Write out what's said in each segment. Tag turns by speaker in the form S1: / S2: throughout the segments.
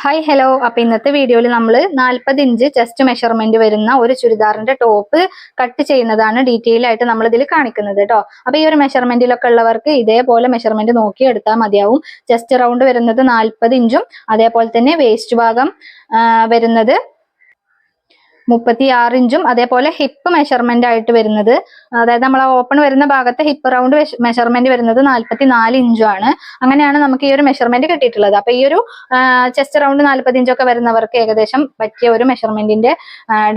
S1: Hi hello അപ്പൊ ഇന്നത്തെ വീഡിയോയിൽ നമ്മൾ നാൽപ്പത് ഇഞ്ച് ചെസ്റ്റ് മെഷർമെന്റ് വരുന്ന ഒരു ചുരിദാറിന്റെ ടോപ്പ് കട്ട് ചെയ്യുന്നതാണ് ഡീറ്റെയിൽ ആയിട്ട് നമ്മൾ ഇതിൽ കാണിക്കുന്നത് കേട്ടോ അപ്പൊ ഈ ഒരു മെഷർമെന്റിലൊക്കെ ഉള്ളവർക്ക് ഇതേപോലെ മെഷർമെന്റ് നോക്കി എടുത്താൽ മതിയാവും. ചെസ്റ്റ് റൗണ്ട് വരുന്നത് നാൽപ്പത് ഇഞ്ചും അതേപോലെ തന്നെ വേസ്റ്റ് ഭാഗം വരുന്നത് മുപ്പത്തി ആറ് ഇഞ്ചും അതേപോലെ ഹിപ്പ് മെഷർമെന്റ് ആയിട്ട് വരുന്നത്. അതായത് നമ്മൾ ഓപ്പൺ വരുന്ന ഭാഗത്തെ ഹിപ്പ് റൗണ്ട് മെഷർമെന്റ് വരുന്നത് നാൽപ്പത്തി നാല് ഇഞ്ചും ആണ്. അങ്ങനെയാണ് നമുക്ക് ഈ ഒരു മെഷർമെന്റ് കിട്ടിയിട്ടുള്ളത്. അപ്പൊ ഈ ഒരു ചെസ്റ്റ് റൗണ്ട് നാല്പത്തി ഇഞ്ചൊക്കെ വരുന്നവർക്ക് ഏകദേശം പറ്റിയ ഒരു മെഷർമെന്റിന്റെ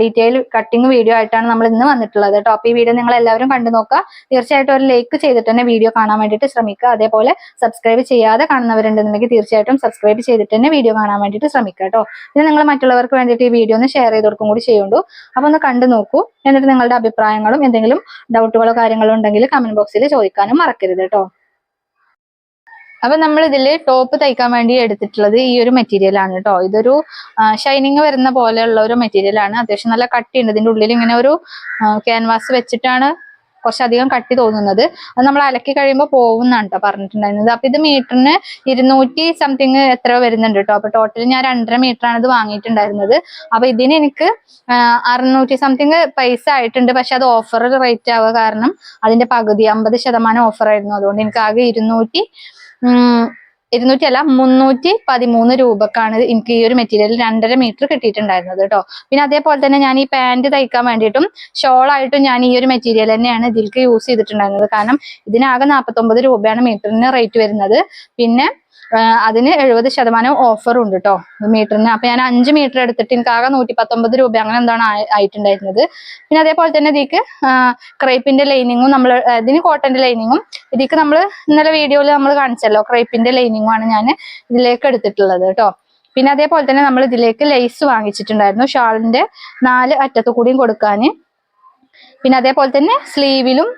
S1: ഡീറ്റെയിൽ കട്ടിങ് വീഡിയോ ആയിട്ടാണ് നമ്മൾ ഇന്ന് വന്നിട്ടുള്ളത്. കേട്ടോ ഈ വീഡിയോ നിങ്ങൾ എല്ലാവരും കണ്ടു നോക്കുക. തീർച്ചയായിട്ടും ഒരു ലൈക്ക് ചെയ്തിട്ട് തന്നെ വീഡിയോ കാണാൻ വേണ്ടിയിട്ട് ശ്രമിക്കുക. അതേപോലെ സബ്സ്ക്രൈബ് ചെയ്യാതെ കാണുന്നവരുണ്ടെന്നുണ്ടെങ്കിൽ തീർച്ചയായിട്ടും സബ്സ്ക്രൈബ് ചെയ്തിട്ട് തന്നെ വീഡിയോ കാണാൻ വേണ്ടിയിട്ട് ശ്രമിക്കുക കേട്ടോ. പിന്നെ നിങ്ങൾ മറ്റുള്ളവർക്ക് വേണ്ടിയിട്ട് ഈ വീഡിയോ ഒന്ന് ഷെയർ ചെയ്ത് കൊടുക്കും കൂടി ചെയ്യുള്ളൂ അപ്പൊ ഒന്ന് കണ്ടു നോക്കൂ. എന്നിട്ട് നിങ്ങളുടെ അഭിപ്രായങ്ങളും എന്തെങ്കിലും ഡൗട്ടുകളോ കാര്യങ്ങളോ ഉണ്ടെങ്കിൽ കമന്റ് ബോക്സിൽ ചോദിക്കാനും മറക്കരുത് കേട്ടോ അപ്പൊ നമ്മൾ ഇതിൽ ടോപ്പ് തയ്ക്കാൻ വേണ്ടി എടുത്തിട്ടുള്ളത് ഈ ഒരു മെറ്റീരിയൽ ആണ് കേട്ടോ ഇതൊരു ഷൈനിങ് വരുന്ന പോലെയുള്ള ഒരു മെറ്റീരിയൽ ആണ്. അത്യാവശ്യം നല്ല കട്ടിയുണ്ട്. ഇതിന്റെ ഉള്ളിൽ ഇങ്ങനെ ഒരു ക്യാൻവാസ് വെച്ചിട്ടാണ് കുറച്ചധികം കട്ടി തോന്നുന്നത്. അത് നമ്മൾ അലക്കി കഴിയുമ്പോൾ പോകുന്നാണ് പറഞ്ഞിട്ടുണ്ടായിരുന്നത്. അപ്പൊ ഇത് മീറ്ററിന് ഇരുന്നൂറ്റി സംതിങ് എത്ര വരുന്നുണ്ട് കേട്ടോ അപ്പൊ ടോട്ടൽ ഞാൻ രണ്ടര മീറ്റർ ആണ് ഇത് വാങ്ങിയിട്ടുണ്ടായിരുന്നത്. അപ്പൊ ഇതിന് എനിക്ക് അറുന്നൂറ്റി സംതിങ് പൈസ ആയിട്ടുണ്ട്. പക്ഷെ അത് ഓഫർ റേറ്റ് ആവുക കാരണം അതിന്റെ പകുതി അമ്പത് ശതമാനം ഓഫർ ആയിരുന്നു. അതുകൊണ്ട് എനിക്ക് ആകെ ഇരുന്നൂറ്റി ഇരുന്നൂറ്റി അല്ല മുന്നൂറ്റി പതിമൂന്ന് രൂപക്കാണ് എനിക്ക് ഈ ഒരു മെറ്റീരിയൽ രണ്ടര മീറ്റർ കിട്ടിയിട്ടുണ്ടായിരുന്നത് കേട്ടോ പിന്നെ അതേപോലെ തന്നെ ഞാൻ ഈ പാന്റ് തയ്ക്കാൻ വേണ്ടിയിട്ടും ഷോൾ ആയിട്ടും ഞാൻ ഈ ഒരു മെറ്റീരിയൽ തന്നെയാണ് ഇതിലേക്ക് യൂസ് ചെയ്തിട്ടുണ്ടായിരുന്നത്. കാരണം ഇതിനാകെ നാൽപ്പത്തൊമ്പത് രൂപയാണ് മീറ്ററിന് റേറ്റ് വരുന്നത്. പിന്നെ അതിന് എഴുപത് ശതമാനം ഓഫർ ഉണ്ട് കേട്ടോ മീറ്ററിന് അപ്പൊ ഞാൻ അഞ്ച് മീറ്റർ എടുത്തിട്ട് എനിക്ക് ആകെ നൂറ്റി പത്തൊമ്പത് രൂപ അങ്ങനെ എന്താണ് ആയി- ആയിട്ടുണ്ടായിരുന്നത്. പിന്നെ അതേപോലെ തന്നെ ഇതിക്ക് ക്രേപ്പിന്റെ ലൈനിങ്ങും നമ്മൾ ഇതിന് കോട്ടന്റെ ലൈനിങ്ങും ഇതിക്ക് നമ്മൾ ഇന്നലെ വീഡിയോയിൽ നമ്മൾ കാണിച്ചല്ലോ ക്രേപ്പിന്റെ ലൈനിങ്ങും ആണ് ഞാൻ ഇതിലേക്ക് എടുത്തിട്ടുള്ളത് കേട്ടോ പിന്നെ അതേപോലെ തന്നെ നമ്മൾ ഇതിലേക്ക് ലേസ് വാങ്ങിച്ചിട്ടുണ്ടായിരുന്നു ഷാളിന്റെ നാല് അറ്റത്തു കൂടിയും കൊടുക്കാൻ. പിന്നെ അതേപോലെ തന്നെ സ്ലീവിലും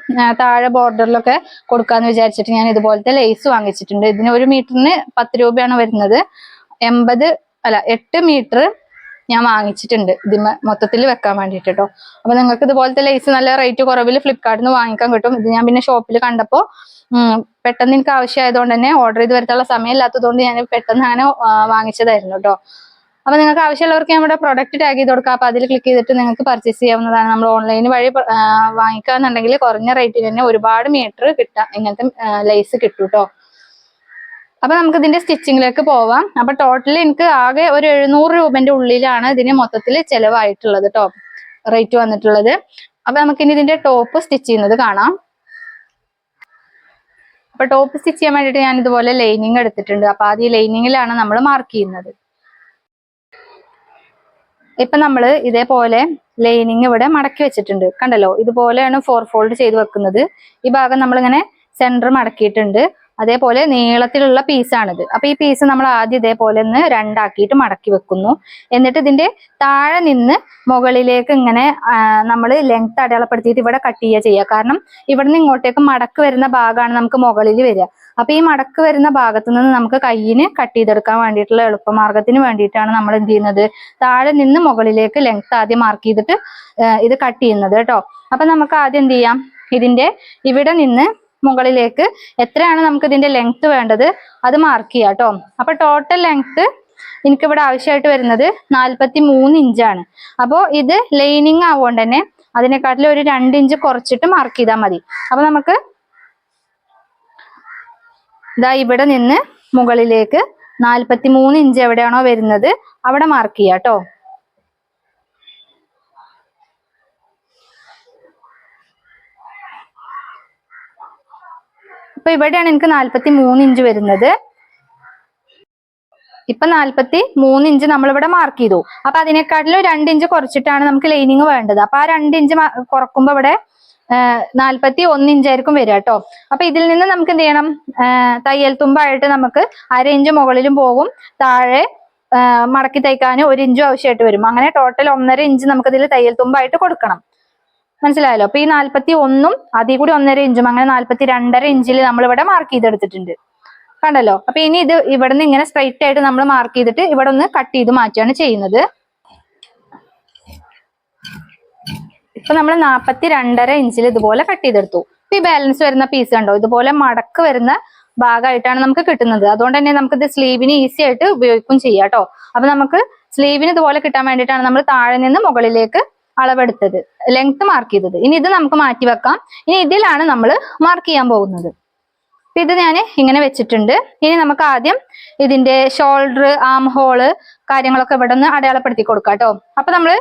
S1: താഴെ ബോർഡറിലൊക്കെ കൊടുക്കാന്ന് വിചാരിച്ചിട്ട് ഞാൻ ഇതുപോലത്തെ ലേസ് വാങ്ങിച്ചിട്ടുണ്ട്. ഇതിന് ഒരു മീറ്ററിന് പത്ത് രൂപയാണ് വരുന്നത്. എൺപത് അല്ല എട്ട് മീറ്റർ ഞാൻ വാങ്ങിച്ചിട്ടുണ്ട്. ഇതിന് മൊത്തത്തിൽ വെക്കാൻ വേണ്ടിയിട്ട് കേട്ടോ അപ്പൊ നിങ്ങൾക്ക് ഇതുപോലത്തെ ലേസ് നല്ല റേറ്റ് കുറവിൽ ഫ്ലിപ്കാർട്ടിൽ നിന്ന് വാങ്ങിക്കാൻ കിട്ടും. ഇത് ഞാൻ പിന്നെ ഷോപ്പിൽ കണ്ടപ്പോൾ പെട്ടെന്ന് എനിക്ക് ആവശ്യമായതുകൊണ്ട് തന്നെ ഓർഡർ ചെയ്ത് വരത്തുള്ള സമയം ഇല്ലാത്തതുകൊണ്ട് ഞാൻ പെട്ടെന്ന് അങ്ങനെ വാങ്ങിച്ചതായിരുന്നു കേട്ടോ അപ്പൊ നിങ്ങൾക്ക് ആവശ്യമുള്ളവർക്ക് നമ്മുടെ പ്രൊഡക്റ്റ് ടാഗ് ചെയ്ത് കൊടുക്കാം. അപ്പൊ അതിൽ ക്ലിക്ക് ചെയ്തിട്ട് നിങ്ങൾക്ക് പർച്ചേസ് ചെയ്യാവുന്നതാണ്. നമ്മൾ ഓൺലൈൻ വഴി വാങ്ങിക്കാന്നുണ്ടെങ്കിൽ കുറഞ്ഞ റേറ്റിൽ തന്നെ ഒരുപാട് മീറ്റർ കിട്ടാം. ഇങ്ങനത്തെ ലൈസ് കിട്ടും അപ്പൊ നമുക്ക് ഇതിന്റെ സ്റ്റിച്ചിങ്ങിലേക്ക് പോവാം. അപ്പൊ ടോട്ടൽ എനിക്ക് ആകെ ഒരു എഴുന്നൂറ് രൂപന്റെ ഉള്ളിലാണ് ഇതിന് മൊത്തത്തിൽ ചെലവായിട്ടുള്ളത് കേട്ടോ റേറ്റ് വന്നിട്ടുള്ളത്. അപ്പൊ നമുക്ക് ഇനി ഇതിന്റെ ടോപ്പ് സ്റ്റിച്ച് ചെയ്യുന്നത് കാണാം. അപ്പൊ ടോപ്പ് സ്റ്റിച്ച് ചെയ്യാൻ വേണ്ടിയിട്ട് ഞാൻ ഇതുപോലെ ലൈനിങ് എടുത്തിട്ടുണ്ട്. അപ്പൊ ആദ്യം ലൈനിങ്ങിലാണ് നമ്മൾ മാർക്ക് ചെയ്യുന്നത്. ഇപ്പൊ നമ്മൾ ഇതേപോലെ ലൈനിങ് ഇവിടെ മടക്കി വെച്ചിട്ടുണ്ട്. കണ്ടല്ലോ? ഇതുപോലെയാണ് ഫോർ ഫോൾഡ് ചെയ്ത് വെക്കുന്നത്. ഈ ഭാഗം നമ്മളിങ്ങനെ സെന്റർ മടക്കിയിട്ടുണ്ട്. അതേപോലെ നീളത്തിലുള്ള പീസാണിത് അപ്പൊ ഈ പീസ് നമ്മൾ ആദ്യം ഇതേപോലെ ഒന്ന് രണ്ടാക്കിയിട്ട് മടക്കി വെക്കുന്നു. എന്നിട്ട് ഇതിന്റെ താഴെ നിന്ന് മുകളിലേക്ക് ഇങ്ങനെ നമ്മൾ ലെങ്ത് അടയാളപ്പെടുത്തിയിട്ട് ഇവിടെ കട്ട് ചെയ്യുക ചെയ്യുക. കാരണം ഇവിടെ നിന്ന് ഇങ്ങോട്ടേക്ക് മടക്ക് വരുന്ന ഭാഗമാണ് നമുക്ക് മുകളിൽ വരിക. അപ്പൊ ഈ മടക്ക് വരുന്ന ഭാഗത്ത് നിന്ന് നമുക്ക് കയ്യിന് കട്ട് ചെയ്തെടുക്കാൻ വേണ്ടിയിട്ടുള്ള എളുപ്പമാർഗത്തിന് വേണ്ടിയിട്ടാണ് നമ്മൾ എന്ത് ചെയ്യുന്നത്? താഴെ നിന്ന് മുകളിലേക്ക് ലെങ്ത് ആദ്യം മാർക്ക് ചെയ്തിട്ട് ഇത് കട്ട് ചെയ്യുന്നത് കേട്ടോ. അപ്പൊ നമുക്ക് ആദ്യം എന്ത് ചെയ്യാം? ഇതിന്റെ ഇവിടെ നിന്ന് മുകളിലേക്ക് എത്രയാണ് നമുക്ക് ഇതിന്റെ ലെങ്ത് വേണ്ടത്? അത് മാർക്ക് ചെയ്യാം കേട്ടോ അപ്പൊ ടോട്ടൽ ലെങ്ത് എനിക്കിവിടെ ആവശ്യമായിട്ട് വരുന്നത് നാൽപ്പത്തി മൂന്ന് ഇഞ്ചാണ് അപ്പോൾ ഇത് ലൈനിങ് ആവുകൊണ്ട് തന്നെ അതിനെക്കാട്ടിലും ഒരു രണ്ട് ഇഞ്ച് കുറച്ചിട്ട് മാർക്ക് ചെയ്താൽ മതി. അപ്പൊ നമുക്ക് ഇതാ ഇവിടെ നിന്ന് മുകളിലേക്ക് നാൽപ്പത്തി മൂന്ന് ഇഞ്ച് എവിടെയാണോ വരുന്നത് അവിടെ മാർക്ക് ചെയ്യാം കേട്ടോ അപ്പൊ ഇവിടെയാണ് എനിക്ക് നാൽപ്പത്തി മൂന്ന് ഇഞ്ച് വരുന്നത്. ഇപ്പൊ നാൽപ്പത്തി മൂന്ന് ഇഞ്ച് നമ്മളിവിടെ മാർക്ക് ചെയ്തു. അപ്പൊ അതിനെക്കാട്ടിലും രണ്ട് ഇഞ്ച് കുറച്ചിട്ടാണ് നമുക്ക് ലൈനിങ് വേണ്ടത്. അപ്പൊ ആ രണ്ട് ഇഞ്ച് കുറക്കുമ്പോ ഇവിടെ നാൽപ്പത്തി ഒന്ന് ഇഞ്ചായിരിക്കും വരിക കേട്ടോ. അപ്പൊ ഇതിൽ നിന്ന് നമുക്ക് എന്ത് ചെയ്യണം? തയ്യൽ തുമ്പായിട്ട് നമുക്ക് അര ഇഞ്ച് മുകളിലും പോകും. താഴെ മടക്കി തയ്ക്കാൻ ഒരു ഇഞ്ചും ആവശ്യമായിട്ട് വരും. അങ്ങനെ ടോട്ടൽ ഒന്നര ഇഞ്ച് നമുക്ക് ഇതിൽ തയ്യൽ തുമ്പായിട്ട് കൊടുക്കണം. മനസ്സിലായല്ലോ? അപ്പൊ ഈ നാൽപ്പത്തി ഒന്നും അതിൽ കൂടി ഒന്നര ഇഞ്ചും അങ്ങനെ നാൽപ്പത്തി രണ്ടര ഇഞ്ചിൽ നമ്മൾ ഇവിടെ മാർക്ക് ചെയ്തെടുത്തിട്ടുണ്ട്. കണ്ടല്ലോ? അപ്പൊ ഇനി ഇത് ഇവിടെ നിന്ന് ഇങ്ങനെ സ്ട്രൈറ്റ് ആയിട്ട് നമ്മൾ മാർക്ക് ചെയ്തിട്ട് ഇവിടെ ഒന്ന് കട്ട് ചെയ്ത് മാറ്റുകയാണ് ചെയ്യുന്നത്. ഇപ്പൊ നമ്മൾ നാൽപ്പത്തി രണ്ടര ഇഞ്ചിൽ ഇതുപോലെ കട്ട് ചെയ്തെടുത്തു. ഈ ബാലൻസ് വരുന്ന പീസ് കണ്ടോ? ഇതുപോലെ മടക്ക് വരുന്ന ഭാഗമായിട്ടാണ് നമുക്ക് കിട്ടുന്നത്. അതുകൊണ്ട് തന്നെ നമുക്ക് ഇത് സ്ലീവിന് ഈസി ആയിട്ട് ഉപയോഗിക്കും ചെയ്യാം കേട്ടോ. അപ്പൊ നമുക്ക് സ്ലീവിന് ഇതുപോലെ കിട്ടാൻ വേണ്ടിയിട്ടാണ് നമ്മൾ താഴെ നിന്ന് മുകളിലേക്ക് അളവെടുത്തത് ലെങ്ത് മാർക്ക് ചെയ്തത്. ഇനി ഇത് നമുക്ക് മാറ്റി വെക്കാം. ഇനി ഇതിലാണ് നമ്മൾ മാർക്ക് ചെയ്യാൻ പോകുന്നത്. ഇത് ഞാൻ ഇങ്ങനെ വെച്ചിട്ടുണ്ട്. ഇനി നമുക്ക് ആദ്യം ഇതിന്റെ ഷോൾഡർ ആം ഹോൾ കാര്യങ്ങളൊക്കെ ഇവിടെ നിന്ന് അടയാളപ്പെടുത്തി കൊടുക്കാം കേട്ടോ. അപ്പൊ നമ്മൾ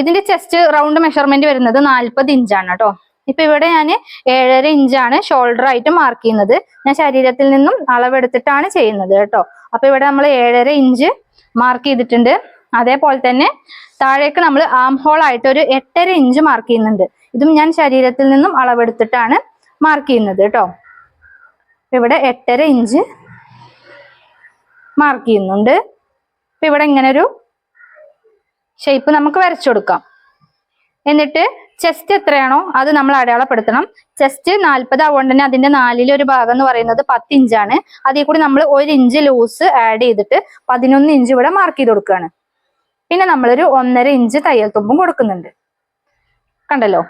S1: ഇതിന്റെ ചെസ്റ്റ് റൗണ്ട് മെഷർമെന്റ് വരുന്നത് നാൽപ്പത് ഇഞ്ചാണ് കേട്ടോ. ഇപ്പൊ ഇവിടെ ഞാൻ ഏഴര ഇഞ്ചാണ് ഷോൾഡർ ആയിട്ട് മാർക്ക് ചെയ്യുന്നത്. ഞാൻ ശരീരത്തിൽ നിന്നും അളവെടുത്തിട്ടാണ് ചെയ്യുന്നത് കേട്ടോ. അപ്പൊ ഇവിടെ നമ്മൾ ഏഴര ഇഞ്ച് മാർക്ക് ചെയ്തിട്ടുണ്ട്. അതേപോലെ തന്നെ താഴേക്ക് നമ്മൾ ആം ഹോൾ ആയിട്ട് ഒരു എട്ടര ഇഞ്ച് മാർക്ക് ചെയ്യുന്നുണ്ട്. ഇതും ഞാൻ ശരീരത്തിൽ നിന്നും അളവെടുത്തിട്ടാണ് മാർക്ക് ചെയ്യുന്നത് കേട്ടോ ഇവിടെ എട്ടര ഇഞ്ച് മാർക്ക് ചെയ്യുന്നുണ്ട്. ഇപ്പൊ ഇവിടെ ഇങ്ങനെ ഒരു ഷേപ്പ് നമുക്ക് വരച്ചു കൊടുക്കാം. എന്നിട്ട് ചെസ്റ്റ് എത്രയാണോ അത് നമ്മൾ അടയാളപ്പെടുത്തണം. ചെസ്റ്റ് നാൽപ്പത് ആവുകൊണ്ട് തന്നെ അതിന്റെ നാലിലെ ഒരു ഭാഗം എന്ന് പറയുന്നത് പത്ത് ഇഞ്ചാണ് അതിൽ കൂടി നമ്മൾ ഒരു ഇഞ്ച് ലൂസ് ആഡ് ചെയ്തിട്ട് പതിനൊന്ന് ഇഞ്ച് ഇവിടെ മാർക്ക് ചെയ്ത് കൊടുക്കുകയാണ് പിന്നെ നമ്മളൊരു ഒന്നര ഇഞ്ച് തയ്യൽ തുമ്പും കൊടുക്കുന്നുണ്ട്. കണ്ടല്ലോ?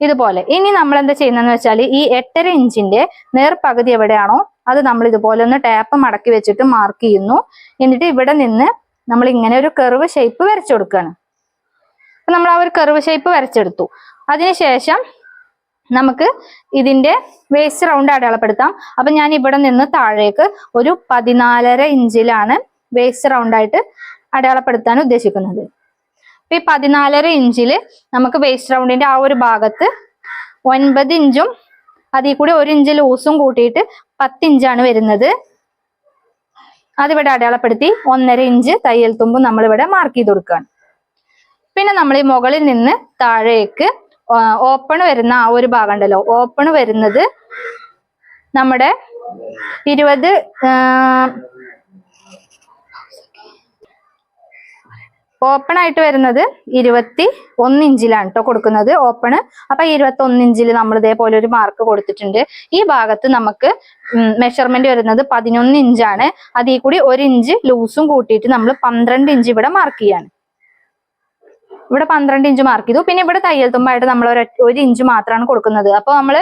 S1: ഇതുപോലെ. ഇനി നമ്മൾ എന്താ ചെയ്യുന്നതെന്ന് വെച്ചാൽ ഈ എട്ടര ഇഞ്ചിന്റെ നേർപകുതി എവിടെയാണോ അത് നമ്മൾ ഇതുപോലെ ഒന്ന് ടാപ്പ് മടക്കി വെച്ചിട്ട് മാർക്ക് ചെയ്യുന്നു. എന്നിട്ട് ഇവിടെ നിന്ന് നമ്മൾ ഇങ്ങനെ ഒരു കെർവ് ഷേപ്പ് വരച്ചു കൊടുക്കുകയാണ് അപ്പൊ നമ്മൾ ആ ഒരു കെർവ് ഷേപ്പ് വരച്ചെടുത്തു. അതിനുശേഷം നമുക്ക് ഇതിന്റെ വേസ്റ്റ് റൗണ്ട് അടയാളപ്പെടുത്താം. അപ്പൊ ഞാൻ ഇവിടെ നിന്ന് താഴേക്ക് ഒരു പതിനാലര ഇഞ്ചിലാണ് വേസ്റ്റ് റൗണ്ട് ആയിട്ട് അടയാളപ്പെടുത്താൻ ഉദ്ദേശിക്കുന്നത്. അപ്പൊ ഈ പതിനാലര ഇഞ്ചിൽ നമുക്ക് വേസ്റ്റ് റൗണ്ടിന്റെ ആ ഒരു ഭാഗത്ത് ഒൻപത് ഇഞ്ചും അതിൽ കൂടി ഒരു ഇഞ്ച് ലൂസും കൂട്ടിയിട്ട് പത്ത് ഇഞ്ചാണ് വരുന്നത്. അതിവിടെ അടയാളപ്പെടുത്തി ഒന്നര ഇഞ്ച് തയ്യൽ തുമ്പും നമ്മളിവിടെ മാർക്ക് ചെയ്ത് കൊടുക്കുകയാണ്. പിന്നെ നമ്മൾ ഈ മുകളിൽ നിന്ന് താഴേക്ക് ഓപ്പൺ വരുന്ന ആ ഒരു ഭാഗം ഉണ്ടല്ലോ ഓപ്പൺ വരുന്നത് നമ്മുടെ ഇരുപത് ഓപ്പൺ ആയിട്ട് വരുന്നത് ഇരുപത്തി ഒന്ന് ഇഞ്ചിലാണ് കേട്ടോ കൊടുക്കുന്നത്. ഓപ്പണ് അപ്പൊ ഇരുപത്തി ഒന്ന് ഇഞ്ചിൽ നമ്മൾ ഇതേപോലെ ഒരു മാർക്ക് കൊടുത്തിട്ടുണ്ട്. ഈ ഭാഗത്ത് നമുക്ക് മെഷർമെന്റ് വരുന്നത് പതിനൊന്ന് ഇഞ്ചാണ്. അതിൽ കൂടി ഒരു ഇഞ്ച് ലൂസും കൂട്ടിയിട്ട് നമ്മൾ പന്ത്രണ്ട് ഇഞ്ച് ഇവിടെ മാർക്ക് ചെയ്യാണ്. ഇവിടെ പന്ത്രണ്ട് ഇഞ്ച് മാർക്ക് ചെയ്തു. പിന്നെ ഇവിടെ തയ്യൽ തുമ്പായിട്ട് നമ്മൾ ഒരു ഒരു ഇഞ്ച് മാത്രമാണ് കൊടുക്കുന്നത്. അപ്പോൾ നമ്മൾ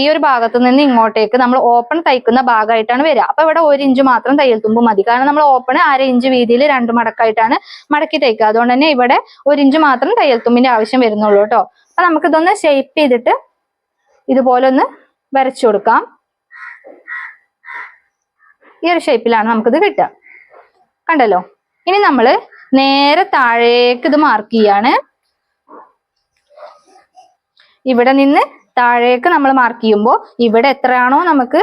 S1: ഈ ഒരു ഭാഗത്ത് നിന്ന് ഇങ്ങോട്ടേക്ക് നമ്മൾ ഓപ്പൺ തയ്ക്കുന്ന ഭാഗമായിട്ടാണ് വരിക. അപ്പൊ ഇവിടെ ഒരു ഇഞ്ച് മാത്രം തയ്യൽ തുമ്പ് മതി. കാരണം നമ്മൾ ഓപ്പൺ അര ഇഞ്ച് വീതിയിൽ രണ്ട് മടക്കായിട്ടാണ് മടക്കി തയ്ക്കുക. അതുകൊണ്ട് തന്നെ ഇവിടെ ഒരു ഇഞ്ച് മാത്രം തയ്യൽ തുമ്പിന്റെ ആവശ്യം വരുന്നുള്ളൂ കേട്ടോ. അപ്പൊ നമുക്ക് ഇതൊന്ന് ഷേപ്പ് ചെയ്തിട്ട് ഇതുപോലെ ഒന്ന് വരച്ചു കൊടുക്കാം. ഈ ഒരു ഷേപ്പിലാണ് നമുക്കിത് കിട്ടുക. കണ്ടല്ലോ? ഇനി നമ്മൾ നേരെ താഴേക്ക് ഇത് മാർക്ക് ചെയ്യാണ്. ഇവിടെ നിന്ന് താഴേക്ക് നമ്മൾ മാർക്ക് ചെയ്യുമ്പോൾ ഇവിടെ എത്രയാണോ നമുക്ക്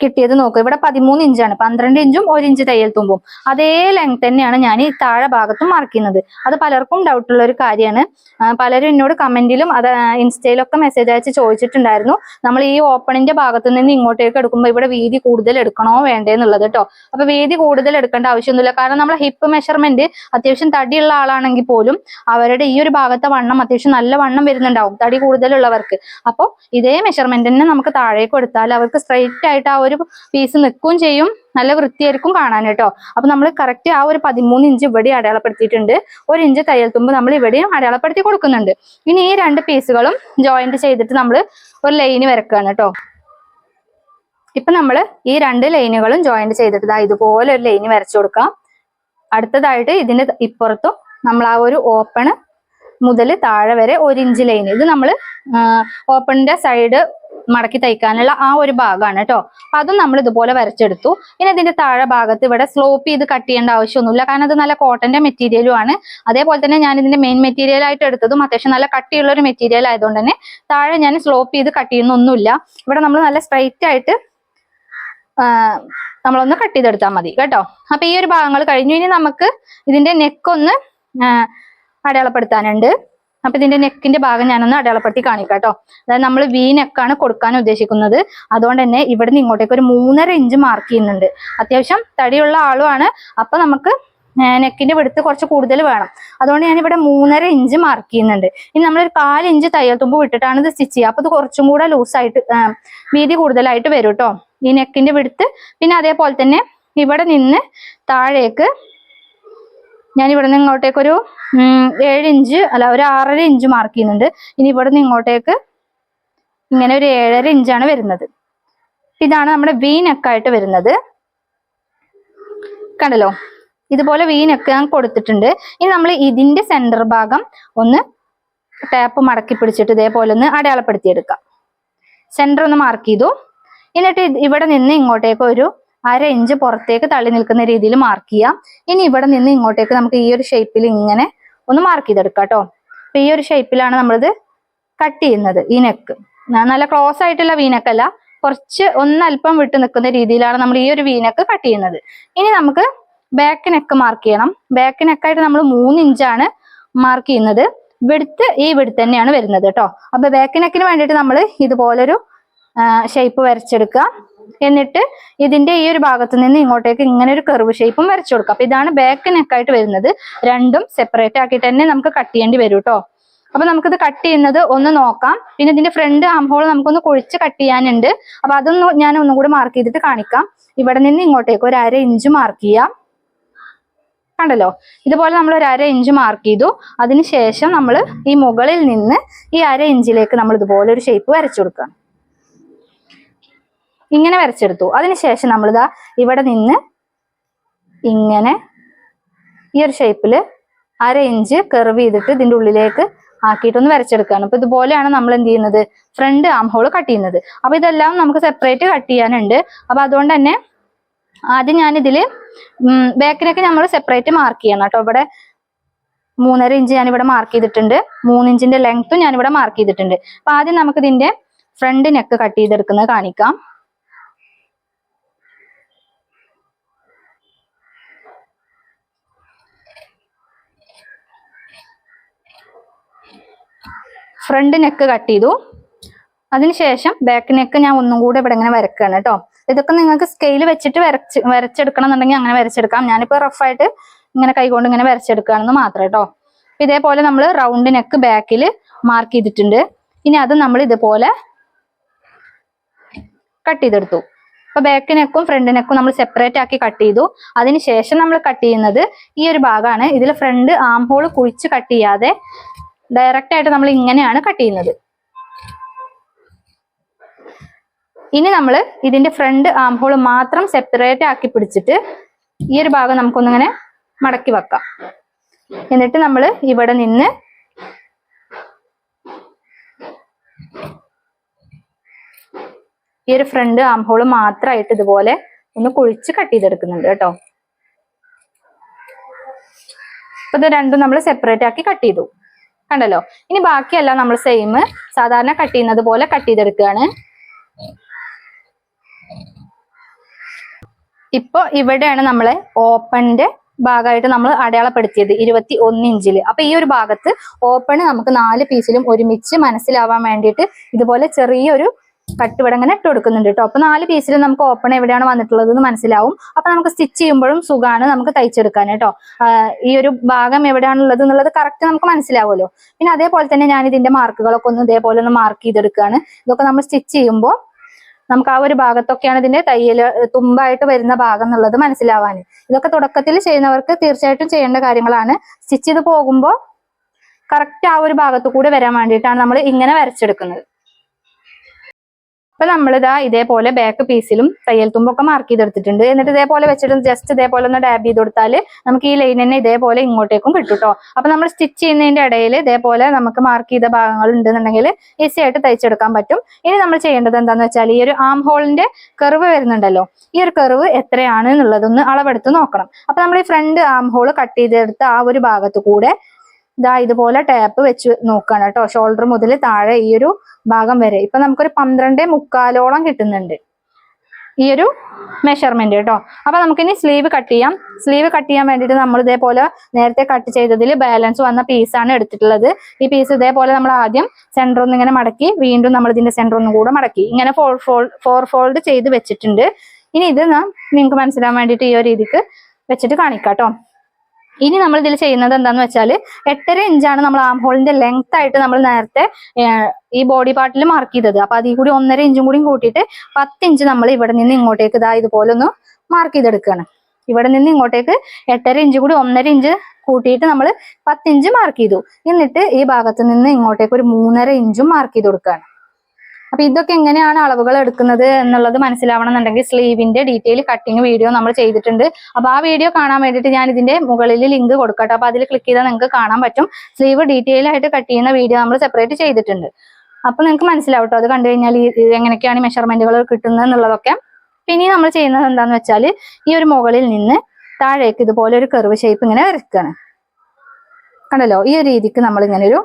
S1: കിട്ടിയത് നോക്കുക ഇവിടെ പതിമൂന്ന് ഇഞ്ചാണ് പന്ത്രണ്ട് ഇഞ്ചും ഒരു ഇഞ്ച് തയ്യൽ തുമ്പും. അതേ ലെങ്ത് തന്നെയാണ് ഞാൻ ഈ താഴെ ഭാഗത്തും മാർക്ക് ചെയ്യുന്നത്. അത് പലർക്കും ഡൗട്ട് ഉള്ള ഒരു കാര്യമാണ്. പലരും എന്നോട് കമന്റിലും അത് ഇൻസ്റ്റയിലൊക്കെ മെസ്സേജ് അയച്ച് ചോദിച്ചിട്ടുണ്ടായിരുന്നു. നമ്മൾ ഈ ഓപ്പണിന്റെ ഭാഗത്തു നിന്ന് ഇങ്ങോട്ടേക്ക് എടുക്കുമ്പോൾ ഇവിടെ വീതി കൂടുതൽ എടുക്കണോ വേണ്ടേന്നുള്ളത് കേട്ടോ അപ്പൊ വീതി കൂടുതൽ എടുക്കേണ്ട ആവശ്യമൊന്നുമില്ല. കാരണം നമ്മളെ ഹിപ്പ് മെഷർമെന്റ് അത്യാവശ്യം തടിയുള്ള ആളാണെങ്കിൽ പോലും അവരുടെ ഈ ഒരു ഭാഗത്തെ വണ്ണം അത്യാവശ്യം നല്ല വണ്ണം വരുന്നുണ്ടാവും. തടി കൂടുതലുള്ളവർക്ക്. അപ്പോൾ ഇതേ മെഷർമെന്റ് തന്നെ നമുക്ക് താഴേക്ക് എടുത്താൽ അവർക്ക് സ്ട്രൈറ്റ് ആയിട്ട് ആ ഒരു പീസ് നിൽക്കുകയും ചെയ്യും. നല്ല വൃത്തിയായിരിക്കും കാണാൻ കേട്ടോ. അപ്പൊ നമ്മൾ കറക്റ്റ് ആ ഒരു പതിമൂന്ന് ഇഞ്ച് ഇവിടെ അടയാളപ്പെടുത്തിയിട്ടുണ്ട്. ഒരു ഇഞ്ച് തയ്യൽ തുമ്പ് നമ്മൾ ഇവിടെയും അടയാളപ്പെടുത്തി കൊടുക്കുന്നുണ്ട്. ഇനി ഈ രണ്ട് പീസുകളും ജോയിന്റ് ചെയ്തിട്ട് നമ്മൾ ഒരു ലൈന് വരക്കുകയാണ് കേട്ടോ. ഇപ്പൊ നമ്മൾ ഈ രണ്ട് ലൈനുകളും ജോയിന്റ് ചെയ്തിട്ട് ദാ ഇതുപോലെ ഒരു ലൈന് വരച്ചു കൊടുക്കാം. അടുത്തതായിട്ട് ഇതിന്റെ ഇപ്പുറത്തും നമ്മൾ ആ ഒരു ഓപ്പണ് മുതൽ താഴെ വരെ ഒരു ഇഞ്ച് ലൈൻ ഇത് നമ്മൾ ഓപ്പണിന്റെ സൈഡ് മടക്കി തയ്ക്കാനുള്ള ആ ഒരു ഭാഗമാണ് കേട്ടോ. അപ്പൊ അതും നമ്മൾ ഇതുപോലെ വരച്ചെടുത്തു. ഇനി ഇതിന്റെ താഴെ ഭാഗത്ത് ഇവിടെ സ്ലോപ്പ് ചെയ്ത് കട്ട് ചെയ്യേണ്ട ആവശ്യമൊന്നുമില്ല. കാരണം അത് നല്ല കോട്ടന്റെ മെറ്റീരിയലും ആണ്. അതേപോലെ തന്നെ ഞാൻ ഇതിന്റെ മെയിൻ മെറ്റീരിയൽ ആയിട്ട് എടുത്തതും അത്യാവശ്യം നല്ല കട്ടിയുള്ള ഒരു മെറ്റീരിയൽ ആയതുകൊണ്ട് തന്നെ താഴെ ഞാൻ സ്ലോപ്പ് ചെയ്ത് കട്ട് ചെയ്യുന്നൊന്നുമില്ല. ഇവിടെ നമ്മൾ നല്ല സ്ട്രൈറ്റ് ആയിട്ട് നമ്മളൊന്ന് കട്ട് ചെയ്തെടുത്താൽ മതി കേട്ടോ. അപ്പൊ ഈ ഒരു ഭാഗങ്ങൾ കഴിഞ്ഞു. ഇനി നമുക്ക് ഇതിന്റെ നെക്കൊന്ന് അടയാളപ്പെടുത്താനുണ്ട്. അപ്പൊ ഇതിന്റെ നെക്കിന്റെ ഭാഗം ഞാനൊന്ന് അടയാളപ്പെടുത്തി കാണിക്കാം കേട്ടോ അതായത് നമ്മൾ വി നെക്കാണ് കൊടുക്കാൻ ഉദ്ദേശിക്കുന്നത്. അതുകൊണ്ട് തന്നെ ഇവിടെ നിന്ന് ഇങ്ങോട്ടേക്ക് ഒരു മൂന്നര ഇഞ്ച് മാർക്ക് ചെയ്യുന്നുണ്ട്. അത്യാവശ്യം തടിയുള്ള ആളുമാണ്. അപ്പൊ നമുക്ക് നെക്കിന്റെ വെടുത്ത് കുറച്ച് കൂടുതൽ വേണം. അതുകൊണ്ട് ഞാൻ ഇവിടെ മൂന്നര ഇഞ്ച് മാർക്ക് ചെയ്യുന്നുണ്ട്. ഇനി നമ്മളൊരു കാൽ ഇഞ്ച് തയ്യൽ തുമ്പ് വിട്ടിട്ടാണ് ഇത് സ്റ്റിച്ച് ചെയ്യുക. അപ്പൊ ഇത് കുറച്ചും കൂടെ ലൂസായിട്ട് വീതി കൂടുതലായിട്ട് വരും കേട്ടോ ഈ നെക്കിന്റെ വെടുത്ത് പിന്നെ അതേപോലെ തന്നെ ഇവിടെ നിന്ന് താഴേക്ക് ഞാൻ ഇവിടെ നിന്ന് ഇങ്ങോട്ടേക്ക് ഒരു ഉം, ഏഴ് ഇഞ്ച് അല്ല ഒരു ആറര ഇഞ്ച് മാർക്ക് ചെയ്യുന്നുണ്ട്. ഇനി ഇവിടെ നിന്ന് ഇങ്ങോട്ടേക്ക് ഇങ്ങനെ ഒരു ഏഴര ഇഞ്ചാണ് വരുന്നത്. ഇതാണ് നമ്മുടെ വി നെക്കായിട്ട് വരുന്നത്. കണ്ടല്ലോ? ഇതുപോലെ വി നെക്ക് ഞാൻ കൊടുത്തിട്ടുണ്ട്. ഇനി നമ്മൾ ഇതിന്റെ സെന്റർ ഭാഗം ഒന്ന് ടാപ്പ് മടക്കി പിടിച്ചിട്ട് ഇതേപോലെ ഒന്ന് അടയാളപ്പെടുത്തിയെടുക്കാം. സെന്റർ ഒന്ന് മാർക്ക് ചെയ്തു. എന്നിട്ട് ഇവിടെ നിന്ന് ഇങ്ങോട്ടേക്ക് ഒരു അര ഇഞ്ച് പുറത്തേക്ക് തള്ളി നിൽക്കുന്ന രീതിയിൽ മാർക്ക് ചെയ്യാം. ഇനി ഇവിടെ നിന്ന് ഇങ്ങോട്ടേക്ക് നമുക്ക് ഈ ഒരു ഷേപ്പിൽ ഇങ്ങനെ ഒന്ന് മാർക്ക് ചെയ്തെടുക്കാം കേട്ടോ അപ്പൊ ഈ ഒരു ഷേപ്പിലാണ് നമ്മളിത് കട്ട് ചെയ്യുന്നത് ഈ നെക്ക് നല്ല ക്ലോസ് ആയിട്ടുള്ള വീനക്കല്ല കുറച്ച് ഒന്നല്പം വിട്ട് നിൽക്കുന്ന രീതിയിലാണ് നമ്മൾ ഈ ഒരു വീനക്ക് കട്ട് ചെയ്യുന്നത്. ഇനി നമുക്ക് ബാക്ക് നെക്ക് മാർക്ക് ചെയ്യണം. ബാക്ക് നെക്കായിട്ട് നമ്മൾ മൂന്ന് ഇഞ്ചാണ് മാർക്ക് ചെയ്യുന്നത്. വെടുത്ത് ഈ വെടുത്ത് തന്നെയാണ് വരുന്നത് കേട്ടോ അപ്പൊ ബാക്ക് നെക്കിന് വേണ്ടിയിട്ട് നമ്മൾ ഇതുപോലൊരു ഷേപ്പ് വരച്ചെടുക്കുക. എന്നിട്ട് ഇതിന്റെ ഈ ഒരു ഭാഗത്ത് നിന്ന് ഇങ്ങോട്ടേക്ക് ഇങ്ങനെ ഒരു കർവ് ഷേപ്പും വരച്ചു കൊടുക്കുക. അപ്പൊ ഇതാണ് ബാക്ക് നെക്കായിട്ട് വരുന്നത്. രണ്ടും സെപ്പറേറ്റ് ആക്കിയിട്ട് തന്നെ നമുക്ക് കട്ട് ചെയ്യേണ്ടി വരും കേട്ടോ അപ്പൊ നമുക്കിത് കട്ട് ചെയ്യുന്നത് ഒന്ന് നോക്കാം. പിന്നെ ഇതിന്റെ ഫ്രണ്ട് ആം ഹോൾ നമുക്കൊന്ന് കുഴിച്ച് കട്ട് ചെയ്യാനുണ്ട്. അപ്പൊ അതൊന്ന് ഞാൻ ഒന്നും കൂടി മാർക്ക് ചെയ്തിട്ട് കാണിക്കാം. ഇവിടെ നിന്ന് ഇങ്ങോട്ടേക്ക് ഒരു അര ഇഞ്ച് മാർക്ക് ചെയ്യാം. കണ്ടല്ലോ? ഇതുപോലെ നമ്മൾ ഒരു അര ഇഞ്ച് മാർക്ക് ചെയ്തു. അതിനുശേഷം നമ്മൾ ഈ മുകളിൽ നിന്ന് ഈ അര ഇഞ്ചിലേക്ക് നമ്മൾ ഇതുപോലെ ഒരു ഷേപ്പ് വരച്ചു കൊടുക്കുക. ഇങ്ങനെ വരച്ചെടുത്തു. അതിനുശേഷം നമ്മളിതാ ഇവിടെ നിന്ന് ഇങ്ങനെ ഈ ഒരു ഷേപ്പിൽ അര ഇഞ്ച് കർവ് ചെയ്തിട്ട് ഇതിന്റെ ഉള്ളിലേക്ക് ആക്കിയിട്ടൊന്ന് വരച്ചെടുക്കുകയാണ്. അപ്പൊ ഇതുപോലെയാണ് നമ്മൾ എന്ത് ചെയ്യുന്നത്? ഫ്രണ്ട് ആം കട്ട് ചെയ്യുന്നത്. അപ്പൊ ഇതെല്ലാം നമുക്ക് സെപ്പറേറ്റ് കട്ട് ചെയ്യാനുണ്ട്. അപ്പൊ അതുകൊണ്ട് തന്നെ ആദ്യം ഞാനിതിൽ ബാക്കിനൊക്കെ നമ്മൾ സെപ്പറേറ്റ് മാർക്ക് ചെയ്യണം കേട്ടോ. ഇവിടെ മൂന്നര ഇഞ്ച് ഞാനിവിടെ മാർക്ക് ചെയ്തിട്ടുണ്ട്. മൂന്നിഞ്ചിന്റെ ലെങ്ത്തും ഞാനിവിടെ മാർക്ക് ചെയ്തിട്ടുണ്ട്. അപ്പൊ ആദ്യം നമുക്ക് ഇതിന്റെ ഫ്രണ്ട് നെക്ക് കട്ട് ചെയ്തെടുക്കുന്നത് കാണിക്കാം. ഫ്രണ്ട് നെക്ക് കട്ട് ചെയ്തു. അതിനുശേഷം ബാക്ക് നെക്ക് ഞാൻ ഒന്നും കൂടെ ഇവിടെ ഇങ്ങനെ വരക്കുകയാണ് കേട്ടോ ഇതൊക്കെ നിങ്ങൾക്ക് സ്കെയിൽ വെച്ചിട്ട് വരച്ച് വരച്ചെടുക്കണം എന്നുണ്ടെങ്കിൽ അങ്ങനെ വരച്ചെടുക്കാം. ഞാനിപ്പോ റഫായിട്ട് ഇങ്ങനെ കൈകൊണ്ട് ഇങ്ങനെ വരച്ചെടുക്കുകയാണെന്ന് മാത്രം കേട്ടോ ഇതേപോലെ നമ്മൾ റൗണ്ട് നെക്ക് ബാക്കിൽ മാർക്ക് ചെയ്തിട്ടുണ്ട്. ഇനി അത് നമ്മൾ ഇതുപോലെ കട്ട് ചെയ്തെടുത്തു. അപ്പൊ ബാക്ക് നെക്കും ഫ്രണ്ട് നെക്കും നമ്മൾ സെപ്പറേറ്റ് ആക്കി കട്ട് ചെയ്തു. അതിനുശേഷം നമ്മൾ കട്ട് ചെയ്യുന്നത് ഈ ഒരു ഭാഗമാണ്. ഇതിൽ ഫ്രണ്ട് ആം ഹോൾ കുഴിച്ച് കട്ട് ചെയ്യാതെ ഡയറക്റ്റ് ആയിട്ട് നമ്മൾ ഇങ്ങനെയാണ് കട്ട് ചെയ്യുന്നത്. ഇനി നമ്മൾ ഇതിന്റെ ഫ്രണ്ട് ആം ഹോൾ മാത്രം സെപ്പറേറ്റ് ആക്കി പിടിച്ചിട്ട് ഈ ഒരു ഭാഗം നമുക്കൊന്നിങ്ങനെ മടക്കി വെക്കാം. എന്നിട്ട് നമ്മൾ ഇവിടെ നിന്ന് ഈ ഒരു ഫ്രണ്ട് ആം ഹോൾ മാത്രമായിട്ട് ഇതുപോലെ ഒന്ന് കുഴിച്ച് കട്ട് ചെയ്തെടുക്കുന്നുണ്ട് കേട്ടോ. അപ്പൊ ഇത് രണ്ടും നമ്മൾ സെപ്പറേറ്റ് ആക്കി കട്ട് ചെയ്തു. കണ്ടല്ലോ. ഇനി ബാക്കിയെല്ലാം നമ്മൾ സെയിം സാധാരണ കട്ട് ചെയ്യുന്നത് പോലെ കട്ട് ചെയ്തെടുക്കുകയാണ്. ഇപ്പൊ ഇവിടെയാണ് നമ്മളെ ഓപ്പണിന്റെ ഭാഗമായിട്ട് നമ്മൾ അടയാളപ്പെടുത്തിയത് ഇരുപത്തി ഒന്ന് ഇഞ്ചിൽ അപ്പൊ ഈ ഒരു ഭാഗത്ത് ഓപ്പൺ നമുക്ക് നാല് പീസിലും ഒരുമിച്ച് മനസ്സിലാവാൻ വേണ്ടിയിട്ട് ഇതുപോലെ ചെറിയൊരു കട്ടുവിടെ അങ്ങനെ ഇട്ട് കൊടുക്കുന്നുണ്ട് കേട്ടോ അപ്പൊ നാല് പീസിൽ നമുക്ക് ഓപ്പൺ എവിടെയാണ് വന്നിട്ടുള്ളത് എന്ന് മനസ്സിലാവും. അപ്പൊ നമുക്ക് സ്റ്റിച്ച് ചെയ്യുമ്പോഴും സുഖമാണ് നമുക്ക് തയ്ച്ചെടുക്കാൻ കേട്ടോ ഈ ഒരു ഭാഗം എവിടെയാണുള്ളത് എന്നുള്ളത് കറക്റ്റ് നമുക്ക് മനസ്സിലാവുമല്ലോ. പിന്നെ അതേപോലെ തന്നെ ഞാൻ ഇതിന്റെ മാർക്കുകളൊക്കെ ഒന്ന് ഇതേപോലെ ഒന്ന് മാർക്ക് ചെയ്തെടുക്കുകയാണ്. ഇതൊക്കെ നമ്മൾ സ്റ്റിച്ച് ചെയ്യുമ്പോൾ നമുക്ക് ആ ഒരു ഭാഗത്തൊക്കെയാണ് ഇതിന്റെ തയ്യൽ തുമ്പായിട്ട് വരുന്ന ഭാഗം എന്നുള്ളത് മനസ്സിലാവാൻ. ഇതൊക്കെ തുടക്കത്തിൽ ചെയ്യുന്നവർക്ക് തീർച്ചയായിട്ടും ചെയ്യേണ്ട കാര്യങ്ങളാണ്. സ്റ്റിച്ച് ചെയ്ത് പോകുമ്പോൾ കറക്റ്റ് ആ ഒരു ഭാഗത്തു കൂടെ വരാൻ വേണ്ടിയിട്ടാണ് നമ്മൾ ഇങ്ങനെ വരച്ചെടുക്കുന്നത്. അപ്പൊ നമ്മളിതാ ഇതേപോലെ ബാക്ക് പീസിലും തയ്യൽ തുമ്പൊക്കെ മാർക്ക് ചെയ്തെടുത്തിട്ടുണ്ട്. എന്നിട്ട് ഇതേപോലെ വെച്ചിട്ട് ജസ്റ്റ് ഇതേപോലെ ഒന്ന് ഡാബ് ചെയ്ത് കൊടുത്താൽ നമുക്ക് ഈ ലൈൻ തന്നെ ഇതേപോലെ ഇങ്ങോട്ടേക്കും കിട്ടും കേട്ടോ അപ്പൊ നമ്മൾ സ്റ്റിച്ച് ചെയ്യുന്നതിന്റെ ഇടയിൽ ഇതേപോലെ നമുക്ക് മാർക്ക് ചെയ്ത ഭാഗങ്ങൾ ഉണ്ടെന്നുണ്ടെങ്കിൽ ഈസി ആയിട്ട് തയ്ച്ചെടുക്കാൻ പറ്റും. ഇനി നമ്മൾ ചെയ്യേണ്ടത് എന്താന്ന് വെച്ചാൽ ഈ ഒരു ആം ഹോളിന്റെ കർവ് വരുന്നുണ്ടല്ലോ. ഈ ഒരു കർവ് എത്രയാണ് എന്നുള്ളതൊന്ന് അളവെടുത്ത് നോക്കണം. അപ്പൊ നമ്മൾ ഈ ഫ്രണ്ട് ആം ഹോൾ കട്ട് ചെയ്തെടുത്ത് ആ ഒരു ഭാഗത്ത് കൂടെ ഇതാ ഇതുപോലെ ടാപ്പ് വെച്ച് നോക്കുകയാണ് കേട്ടോ. ഷോൾഡർ മുതൽ താഴെ ഈ ഒരു ഭാഗം വരെ. ഇപ്പൊ നമുക്കൊരു പന്ത്രണ്ട് മുക്കാലോളം കിട്ടുന്നുണ്ട് ഈ ഒരു മെഷർമെന്റ് കേട്ടോ. അപ്പൊ നമുക്കിനി സ്ലീവ് കട്ട് ചെയ്യാം. സ്ലീവ് കട്ട് ചെയ്യാൻ വേണ്ടിയിട്ട് നമ്മൾ ഇതേപോലെ നേരത്തെ കട്ട് ചെയ്തതിൽ ബാലൻസ് വന്ന പീസാണ് എടുത്തിട്ടുള്ളത്. ഈ പീസ് ഇതേപോലെ നമ്മൾ ആദ്യം സെന്റർ ഒന്ന് ഇങ്ങനെ മടക്കി വീണ്ടും നമ്മൾ ഇതിന്റെ സെന്റർ ഒന്നും കൂടെ മടക്കി. ഇങ്ങനെ ഫോർ ഫോൾഡ് ഫോർ ഫോൾഡ് ചെയ്ത് വെച്ചിട്ടുണ്ട്. ഇനി ഇത് നാം നിങ്ങൾക്ക് മനസ്സിലാൻ വേണ്ടിയിട്ട് ഈ ഒരു രീതിക്ക് വെച്ചിട്ട് കാണിക്കാം കേട്ടോ. ഇനി നമ്മൾ ഇതിൽ ചെയ്യുന്നത് എന്താന്ന് വെച്ചാൽ എട്ടര ഇഞ്ചാണ് നമ്മൾ ആം ഹോളിന്റെ ലെങ്ത് ആയിട്ട് നമ്മൾ നേരത്തെ ഈ ബോഡി പാർട്ടിൽ മാർക്ക് ചെയ്തത്. അപ്പൊ അതിൽ കൂടി ഒന്നര ഇഞ്ചും കൂടി കൂട്ടിയിട്ട് പത്ത് ഇഞ്ച് നമ്മൾ ഇവിടെ നിന്ന് ഇങ്ങോട്ടേക്ക് ഇതാ ഇതുപോലെ ഒന്ന് മാർക്ക് ചെയ്തെടുക്കുകയാണ് ഇവിടെ നിന്ന് ഇങ്ങോട്ടേക്ക് എട്ടര ഇഞ്ച് കൂടി ഒന്നര ഇഞ്ച് കൂട്ടിയിട്ട് നമ്മൾ പത്ത് ഇഞ്ച് മാർക്ക് ചെയ്തു. എന്നിട്ട് ഈ ഭാഗത്ത് നിന്ന് ഇങ്ങോട്ടേക്ക് ഒരു മൂന്നര ഇഞ്ചും മാർക്ക് ചെയ്ത് കൊടുക്കുകയാണ് അപ്പൊ ഇതൊക്കെ എങ്ങനെയാണ് അളവുകൾ എടുക്കുന്നത് എന്നുള്ളത് മനസ്സിലാവണമെന്നുണ്ടെങ്കിൽ സ്ലീവിന്റെ ഡീറ്റെയിൽ കട്ടിങ് വീഡിയോ നമ്മൾ ചെയ്തിട്ടുണ്ട്. അപ്പൊ ആ വീഡിയോ കാണാൻ വേണ്ടിയിട്ട് ഞാൻ ഇതിന്റെ മുകളിൽ ലിങ്ക് കൊടുക്കട്ടെ. അപ്പൊ അതിൽ ക്ലിക്ക് ചെയ്താൽ നിങ്ങൾക്ക് കാണാൻ പറ്റും. സ്ലീവ് ഡീറ്റെയിൽ ആയിട്ട് കട്ട് ചെയ്യുന്ന വീഡിയോ നമ്മൾ സെപ്പറേറ്റ് ചെയ്തിട്ടുണ്ട്. അപ്പൊ നിങ്ങൾക്ക് മനസ്സിലാവും അത് കണ്ടു കഴിഞ്ഞാൽ എങ്ങനെയൊക്കെയാണ് മെഷർമെന്റുകൾ കിട്ടുന്നത് എന്നുള്ളതൊക്കെ. പിന്നെ നമ്മൾ ചെയ്യുന്നത് എന്താന്ന് വെച്ചാൽ ഈ ഒരു മുകളിൽ നിന്ന് താഴേക്ക് ഇതുപോലെ ഒരു കെർവ് ഷേപ്പ് ഇങ്ങനെ വരയ്ക്കുകയാണ് കണ്ടല്ലോ? ഈ ഒരു രീതിക്ക് നമ്മൾ ഇങ്ങനെ ഒരു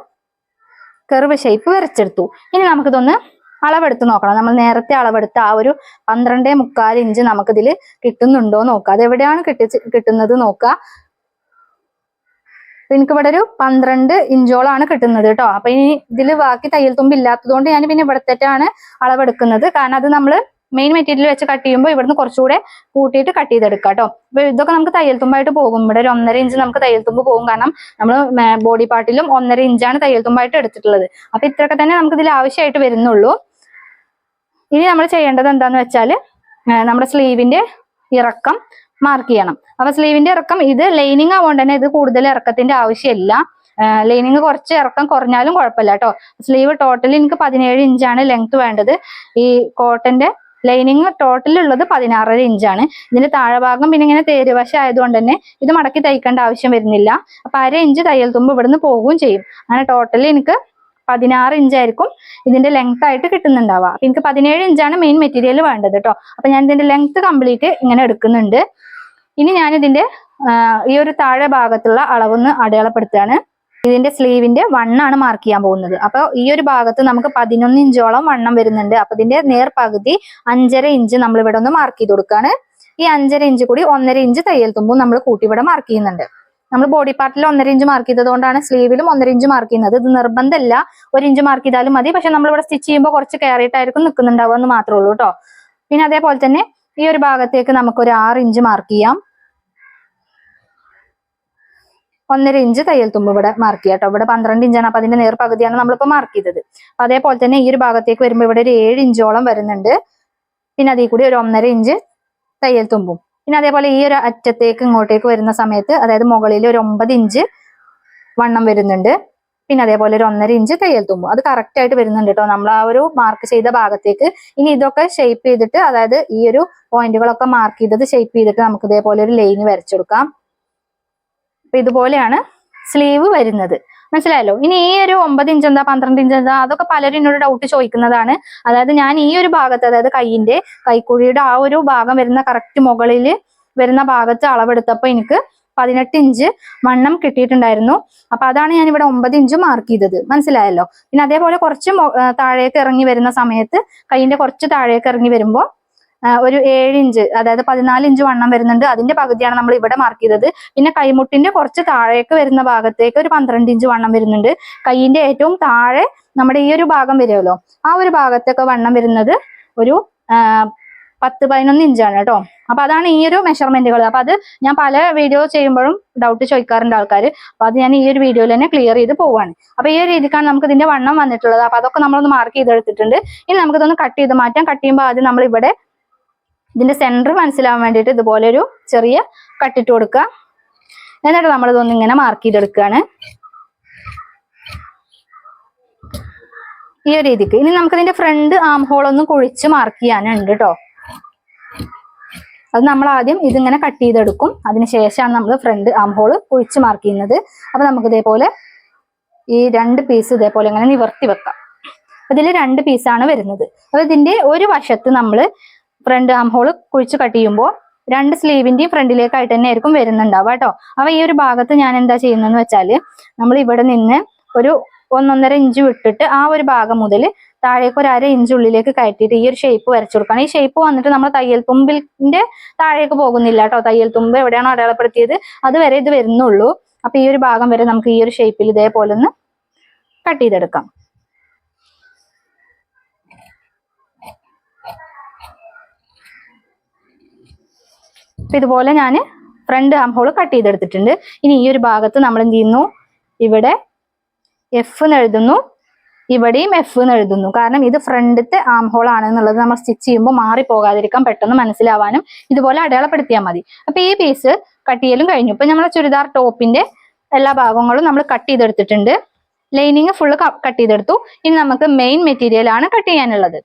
S1: കെർവ് ഷേപ്പ് വരച്ചെടുത്തു. ഇനി നമുക്കിതൊന്ന് അളവെടുത്ത് നോക്കണം. നമ്മൾ നേരത്തെ അളവെടുത്ത ആ ഒരു പന്ത്രണ്ടേ മുക്കാൽ ഇഞ്ച് നമുക്കിതിൽ കിട്ടുന്നുണ്ടോ നോക്കുക. അത് എവിടെയാണ് കിട്ടി കിട്ടുന്നത് നോക്കുക. എനിക്ക് ഇവിടെ ഒരു പന്ത്രണ്ട് ഇഞ്ചോളാണ് കിട്ടുന്നത് കേട്ടോ. അപ്പൊ ഇനി ഇതിൽ ബാക്കി തയ്യൽ തുമ്പ് ഇല്ലാത്തതുകൊണ്ട് ഞാൻ പിന്നെ ഇവിടത്തേറ്റാണ് അളവെടുക്കുന്നത്. കാരണം അത് നമ്മൾ മെയിൻ മെറ്റീരിയൽ വെച്ച് കട്ട് ചെയ്യുമ്പോൾ ഇവിടുന്ന് കുറച്ചുകൂടെ കൂട്ടിയിട്ട് കട്ട് ചെയ്തെടുക്കാം കേട്ടോ. അപ്പൊ ഇതൊക്കെ നമുക്ക് തയ്യൽ തുമ്പായിട്ട് പോകും. ഇവിടെ ഒരു ഒന്നര ഇഞ്ച് നമുക്ക് തയ്യൽ തുമ്പ് പോകും. കാരണം നമ്മൾ ബോഡി പാർട്ടിലും ഒന്നര ഇഞ്ചാണ് തയ്യൽ തുമ്പായിട്ട് എടുത്തിട്ടുള്ളത്. അപ്പൊ ഇത്രയൊക്കെ തന്നെ നമുക്ക് ഇതിൽ ആവശ്യമായിട്ട് വരുന്നുള്ളൂ. ഇനി നമ്മൾ ചെയ്യേണ്ടത് എന്താന്ന് വെച്ചാൽ നമ്മുടെ സ്ലീവിന്റെ ഇറക്കം മാർക്ക് ചെയ്യണം. അപ്പൊ സ്ലീവിന്റെ ഇറക്കം ഇത് ലൈനിങ് ആവുകൊണ്ട് തന്നെ ഇത് കൂടുതൽ ഇറക്കത്തിന്റെ ആവശ്യമില്ല. ലൈനിങ് കുറച്ച് ഇറക്കം കുറഞ്ഞാലും കുഴപ്പമില്ല കേട്ടോ സ്ലീവ് ടോട്ടലി എനിക്ക് പതിനേഴ് ഇഞ്ചാണ് ലെങ്ത് വേണ്ടത്. ഈ കോട്ടന്റെ ലൈനിങ് ടോട്ടലി ഉള്ളത് പതിനാറര ഇഞ്ചാണ് ഇതിന്റെ താഴെഭാഗം പിന്നെ ഇങ്ങനെ തേരുവശ ആയതുകൊണ്ട് തന്നെ ഇത് മടക്കി തയ്ക്കേണ്ട ആവശ്യം വരുന്നില്ല. അപ്പൊ അര ഇഞ്ച് തയ്യൽ തുമ്പ് ഇവിടുന്ന് പോവുകയും ചെയ്യും. അങ്ങനെ ടോട്ടലി എനിക്ക് പതിനാറ് ഇഞ്ചായിരിക്കും ഇതിന്റെ ലെങ്ത് ആയിട്ട് കിട്ടുന്നുണ്ടാവുക. അപ്പൊ എനിക്ക് പതിനേഴ് ഇഞ്ചാണ് മെയിൻ മെറ്റീരിയൽ വേണ്ടത് കേട്ടോ അപ്പൊ ഞാൻ ഇതിന്റെ ലെങ്ത് കംപ്ലീറ്റ് ഇങ്ങനെ എടുക്കുന്നുണ്ട്. ഇനി ഞാൻ ഇതിന്റെ ഈ ഒരു താഴെ ഭാഗത്തുള്ള അളവൊന്ന് അടയാളപ്പെടുത്തുകയാണ്. ഇതിന്റെ സ്ലീവിന്റെ വണ്ണാണ് മാർക്ക് ചെയ്യാൻ പോകുന്നത്. അപ്പൊ ഈ ഒരു ഭാഗത്ത് നമുക്ക് പതിനൊന്ന് ഇഞ്ചോളം വണ്ണം വരുന്നുണ്ട്. അപ്പൊ ഇതിന്റെ നേർ പകുതി അഞ്ചര ഇഞ്ച് നമ്മൾ ഇവിടെ ഒന്ന് മാർക്ക് ചെയ്ത് കൊടുക്കുകയാണ്. ഈ അഞ്ചര ഇഞ്ച് കൂടി ഒന്നര ഇഞ്ച് തയ്യൽ തുമ്പും നമ്മൾ കൂട്ടി ഇവിടെ മാർക്ക് ചെയ്യുന്നുണ്ട്. നമ്മൾ ബോഡി പാർട്ടിൽ ഒന്നര ഇഞ്ച് മാർക്ക് ചെയ്തതുകൊണ്ടാണ് സ്ലീവിലും ഒന്നര ഇഞ്ച് മാർക്ക് ചെയ്യുന്നത്. ഇത് നിർബന്ധമല്ല ഒരു ഇഞ്ച് മാർക്ക് ചെയ്താലും മതി. പക്ഷെ നമ്മൾ ഇവിടെ സ്റ്റിച്ച് ചെയ്യുമ്പോൾ കുറച്ച് കയറിയിട്ടായിരിക്കും നിൽക്കുന്നുണ്ടാവുക എന്ന് മാത്രമേ ഉള്ളൂ കേട്ടോ പിന്നെ അതേപോലെ തന്നെ ഈ ഒരു ഭാഗത്തേക്ക് നമുക്ക് ഒരു ആറ് ഇഞ്ച് മാർക്ക് ചെയ്യാം. ഒന്നര ഇഞ്ച് തയ്യൽ തുമ്പ് ഇവിടെ മാർക്ക് ചെയ്യാം കേട്ടോ ഇവിടെ പന്ത്രണ്ട് ഇഞ്ചാണ് അപ്പൊ അതിന്റെ നേർ പകുതിയാണ് നമ്മളിപ്പോ മാർക്ക് ചെയ്തത്. അപ്പൊ അതേപോലെ തന്നെ ഈ ഒരു ഭാഗത്തേക്ക് വരുമ്പോൾ ഇവിടെ ഒരു ഏഴ് ഇഞ്ചോളം വരുന്നുണ്ട്. പിന്നെ അതിൽ കൂടി ഒരു ഒന്നര ഇഞ്ച് തയ്യൽ തുമ്പും. പിന്നെ അതേപോലെ ഈ ഒരു അറ്റത്തേക്ക് ഇങ്ങോട്ടേക്ക് വരുന്ന സമയത്ത് അതായത് മുകളിൽ ഒരു ഒമ്പത് ഇഞ്ച് വണ്ണം വരുന്നുണ്ട്. പിന്നെ അതേപോലെ ഒരു ഒന്നര ഇഞ്ച് തയ്യൽ തുമ്പും. അത് കറക്റ്റ് ആയിട്ട് വരുന്നുണ്ട് കേട്ടോ നമ്മൾ ആ ഒരു മാർക്ക് ചെയ്ത ഭാഗത്തേക്ക് ഇനി ഇതൊക്കെ ഷേപ്പ് ചെയ്തിട്ട് അതായത് ഈ ഒരു പോയിന്റുകളൊക്കെ മാർക്ക് ചെയ്തത് ഷേപ്പ് ചെയ്തിട്ട് നമുക്ക് ഇതേപോലെ ഒരു ലൈന് വരച്ചെടുക്കാം. അപ്പൊ ഇതുപോലെയാണ് സ്ലീവ് വരുന്നത്. മനസ്സിലായല്ലോ? ഇനി ഈ ഒരു ഒമ്പത് ഇഞ്ച് എന്താ പന്ത്രണ്ട് ഇഞ്ച് എന്താ അതൊക്കെ പലരും എന്നോട് ഡൗട്ട് ചോദിക്കുന്നതാണ്. അതായത് ഞാൻ ഈ ഒരു ഭാഗത്ത് അതായത് കൈയിന്റെ കൈക്കുഴിയുടെ ആ ഒരു ഭാഗം വരുന്ന കറക്റ്റ് മുകളിൽ വരുന്ന ഭാഗത്ത് അളവെടുത്തപ്പോ എനിക്ക് പതിനെട്ട് ഇഞ്ച് വണ്ണം കിട്ടിയിട്ടുണ്ടായിരുന്നു. അപ്പൊ അതാണ് ഞാൻ ഇവിടെ ഒമ്പത് ഇഞ്ച് മാർക്ക് ചെയ്തത്. മനസ്സിലായല്ലോ? പിന്നെ അതേപോലെ കുറച്ച് താഴേക്ക് ഇറങ്ങി വരുന്ന സമയത്ത് കൈയിന്റെ കുറച്ച് താഴേക്ക് ഇറങ്ങി വരുമ്പോൾ ഒരു ഏഴ് ഇഞ്ച് അതായത് പതിനാല് ഇഞ്ച് വണ്ണം വരുന്നുണ്ട്. അതിന്റെ പകുതിയാണ് നമ്മൾ ഇവിടെ മാർക്ക് ചെയ്തത്. പിന്നെ കൈമുട്ടിന്റെ കുറച്ച് താഴേക്ക് വരുന്ന ഭാഗത്തേക്ക് ഒരു പന്ത്രണ്ട് ഇഞ്ച് വണ്ണം വരുന്നുണ്ട്. കൈയിന്റെ ഏറ്റവും താഴെ നമ്മുടെ ഈ ഒരു ഭാഗം വരുമല്ലോ ആ ഒരു ഭാഗത്തൊക്കെ വണ്ണം വരുന്നത് ഒരു പത്ത് പതിനൊന്ന് ഇഞ്ചാണ് കേട്ടോ. അപ്പൊ അതാണ് ഈ ഒരു മെഷർമെന്റുകൾ അപ്പൊ അത് ഞാൻ പല വീഡിയോ ചെയ്യുമ്പോഴും ഡൗട്ട് ചോദിക്കാറുണ്ട് ആൾക്കാർ അപ്പൊ അത് ഞാൻ ഈ ഒരു വീഡിയോയിൽ തന്നെ ക്ലിയർ ചെയ്ത് പോവാണ്. അപ്പൊ ഈ ഒരു രീതിക്കാണ് നമുക്ക് ഇതിന്റെ വണ്ണം വന്നിട്ടുള്ളത്. അപ്പൊ അതൊക്കെ നമ്മളൊന്ന് മാർക്ക് ചെയ്തെടുത്തിട്ടുണ്ട്. ഇനി നമുക്കിതൊന്ന് കട്ട് ചെയ്ത് മാറ്റാം. കട്ട് ചെയ്യുമ്പോൾ ആദ്യം നമ്മൾ ഇവിടെ ഇതിന്റെ സെന്റർ മനസ്സിലാവാൻ വേണ്ടിയിട്ട് ഇതുപോലെ ഒരു ചെറിയ കട്ടിട്ട് കൊടുക്കുക. എന്നിട്ട് നമ്മൾ ഇതൊന്നും ഇങ്ങനെ മാർക്ക് ചെയ്തെടുക്കുകയാണ്. ഈ ഒരു രീതിക്ക്. ഇനി നമുക്ക് ഇതിന്റെ ഫ്രണ്ട് ആം ഹോൾ ഒന്ന് കുഴിച്ച് മാർക്ക് ചെയ്യാനുണ്ട് കേട്ടോ അത് നമ്മൾ ആദ്യം ഇതിങ്ങനെ കട്ട് ചെയ്തെടുക്കും. അതിനുശേഷമാണ് നമ്മൾ ഫ്രണ്ട് ആം ഹോൾ കുഴിച്ച് മാർക്ക് ചെയ്യുന്നത്. അപ്പൊ നമുക്ക് ഇതേപോലെ ഈ രണ്ട് പീസ് ഇതേപോലെ ഇങ്ങനെ നിവർത്തി വെക്കാം. അതിൽ രണ്ട് പീസാണ് വരുന്നത്. അപ്പൊ ഇതിന്റെ ഒരു വശത്ത് നമ്മൾ ഫ്രണ്ട് ആം ഹോൾ കുഴിച്ച് കട്ട് ചെയ്യുമ്പോൾ രണ്ട് സ്ലീവിന്റെയും ഫ്രണ്ടിലേക്കായിട്ട് തന്നെ ആയിരിക്കും വരുന്നുണ്ടാവുക കേട്ടോ അപ്പൊ ഈ ഒരു ഭാഗത്ത് ഞാൻ എന്താ ചെയ്യുന്നതെന്ന് വെച്ചാൽ നമ്മൾ ഇവിടെ നിന്ന് ഒരു ഒന്നൊന്നര ഇഞ്ച് വിട്ടിട്ട് ആ ഒരു ഭാഗം മുതൽ താഴേക്ക് ഒരു അര ഇഞ്ച് ഉള്ളിലേക്ക് കയറ്റിയിട്ട് ഈ ഒരു ഷേപ്പ് വരച്ചു കൊടുക്കണം ഈ ഷേപ്പ് വന്നിട്ട് നമ്മൾ തയ്യൽ തുമ്പിന്റെ താഴേക്ക് പോകുന്നില്ല കേട്ടോ തയ്യൽ തുമ്പ് എവിടെയാണോ അടയാളപ്പെടുത്തിയത് അതുവരെ ഇത് വരുന്നുള്ളൂ. അപ്പൊ ഈ ഒരു ഭാഗം വരെ നമുക്ക് ഈ ഒരു ഷേപ്പിൽ ഇതേപോലെ ഒന്ന് കട്ട് ചെയ്തെടുക്കാം. അപ്പൊ ഇതുപോലെ ഞാൻ ഫ്രണ്ട് ആം ഹോൾ കട്ട് ചെയ്തെടുത്തിട്ടുണ്ട്. ഇനി ഈ ഒരു ഭാഗത്ത് നമ്മൾ എന്ത് ചെയ്യുന്നു? ഇവിടെ എഫ് എന്ന് എഴുതുന്നു. ഇവിടെയും എഫ് എന്ന് എഴുതുന്നു. കാരണം ഇത് ഫ്രണ്ടത്തെ ആം ഹോൾ ആണ് എന്നുള്ളത് നമ്മൾ സ്റ്റിച്ച് ചെയ്യുമ്പോൾ മാറി പോകാതിരിക്കാൻ പെട്ടെന്ന് മനസ്സിലാവാനും ഇതുപോലെ അടയാളപ്പെടുത്തിയാൽ മതി. അപ്പൊ ഈ പീസ് കട്ട് ചെയ്യലും കഴിഞ്ഞു. ഇപ്പൊ നമ്മളെ ചുരിദാർ ടോപ്പിന്റെ എല്ലാ ഭാഗങ്ങളും നമ്മൾ കട്ട് ചെയ്തെടുത്തിട്ടുണ്ട്. ലൈനിങ് ഫുള്ള് കട്ട് ചെയ്തെടുത്തു. ഇനി നമുക്ക് മെയിൻ മെറ്റീരിയൽ ആണ് കട്ട് ചെയ്യാനുള്ളത്.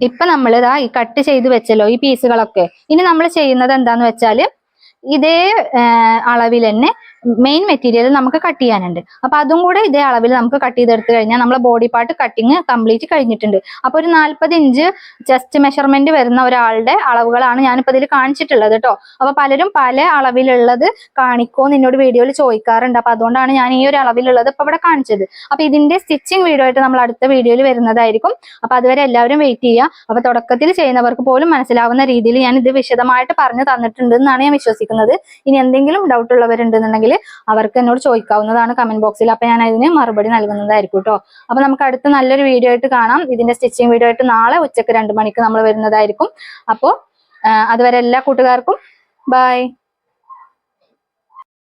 S1: ഇപ്പൊ നമ്മൾ ഇതാ ഈ കട്ട് ചെയ്ത് വെച്ചല്ലോ ഈ പീസുകളൊക്കെ ഇനി നമ്മൾ ചെയ്യുന്നത് എന്താന്ന് വെച്ചാൽ ഇതേ അളവിൽ തന്നെ മെയിൻ മെറ്റീരിയൽ നമുക്ക് കട്ട് ചെയ്യാനുണ്ട്. അപ്പൊ അതും കൂടെ ഇതേ അളവിൽ നമുക്ക് കട്ട് ചെയ്തെടുത്ത് കഴിഞ്ഞാൽ നമ്മളെ ബോഡി പാർട്ട് കട്ടിങ് കംപ്ലീറ്റ് കഴിഞ്ഞിട്ടുണ്ട്. അപ്പൊ ഒരു നാല്പത് ഇഞ്ച് ചെസ്റ്റ് മെഷർമെന്റ് വരുന്ന ഒരാളുടെ അളവുകളാണ് ഞാനിപ്പോ ഇതിൽ കാണിച്ചിട്ടുള്ളത് കേട്ടോ. അപ്പൊ പലരും പല അളവിലുള്ളത് കാണിക്കോ എന്നോട് വീഡിയോയിൽ ചോദിക്കാറുണ്ട്. അപ്പൊ അതുകൊണ്ടാണ് ഞാൻ ഈ ഒരു അളവിലുള്ളത് ഇപ്പൊ ഇവിടെ കാണിച്ചത്. അപ്പൊ ഇതിന്റെ സ്റ്റിച്ചിങ് വീഡിയോ ആയിട്ട് നമ്മൾ അടുത്ത വീഡിയോയിൽ വരുന്നതായിരിക്കും. അപ്പൊ അതുവരെ എല്ലാവരും വെയിറ്റ് ചെയ്യുക. അപ്പൊ തുടക്കത്തിൽ ചെയ്യുന്നവർക്ക് പോലും മനസ്സിലാവുന്ന രീതിയിൽ ഞാൻ ഇത് വിശദമായിട്ട് പറഞ്ഞു തന്നിട്ടുണ്ട് എന്നാണ് ഞാൻ വിശ്വസിക്കുന്നത്. ഇനി എന്തെങ്കിലും ഡൗട്ട് ഉള്ളവരുണ്ടെന്നുണ്ടെങ്കിൽ അവർക്ക് എന്നോട് ചോദിക്കാവുന്നതാണ് കമന്റ് ബോക്സിൽ അപ്പൊ ഞാൻ അതിന് മറുപടി നൽകുന്നതായിരിക്കും കേട്ടോ അപ്പൊ നമുക്ക് അടുത്ത നല്ലൊരു വീഡിയോ ആയിട്ട് കാണാം. ഇതിന്റെ സ്റ്റിച്ചിങ് വീഡിയോ ആയിട്ട് നാളെ ഉച്ചയ്ക്ക് രണ്ട് മണിക്ക് നമ്മൾ വരുന്നതായിരിക്കും. അപ്പോൾ അതുവരെ എല്ലാ കൂട്ടുകാർക്കും ബൈ